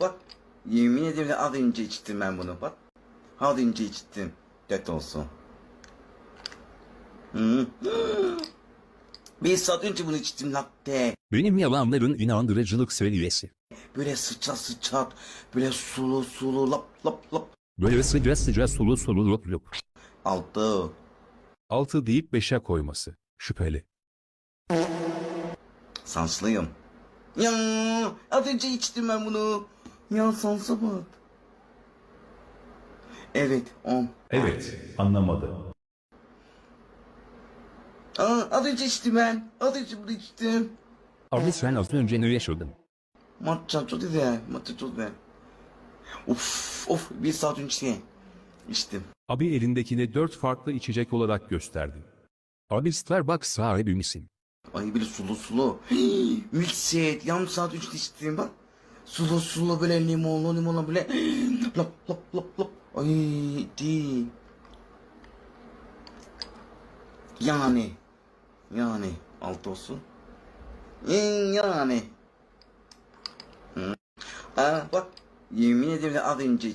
bak. Yemin ederim az önce içtim ben bunu bak. Az önce içtim. Dört olsun. Hı. Bir saat önce bunu içtim latte. Benim yalanların inandırıcılık seviyesi. Böyle sıçrat sıçrat. Böyle sulu sulu lap lap lap. Böyle sıcak sıcak sulu sulu lup lup. Altı. 6 deyip 5'e koyması. Şüpheli. Sanslıyım. Ya az önce içtim ben bunu. Ya sansa bak. Evet on. Evet, anlamadı. Aa, az önce içtim ben. Az önce bunu içtim. Abi sen az önce ne yaşadın? Matcha çok güzel. Matcha çok güzel. Of of bir saat önce içtim. Abi elindekini 4 farklı içecek olarak gösterdin. Abi Starbucks sahibi misin? Ay böyle sulu sulu. Hii, Milkshake. Yarım saat önce içtim bak. Sulu sulu böyle limonlu limonlu böyle. lap lap lap lap. Ay değil. Yani. Yani. Altı olsun. Yani. Hı. Aa, bak. Yemin ederim az önce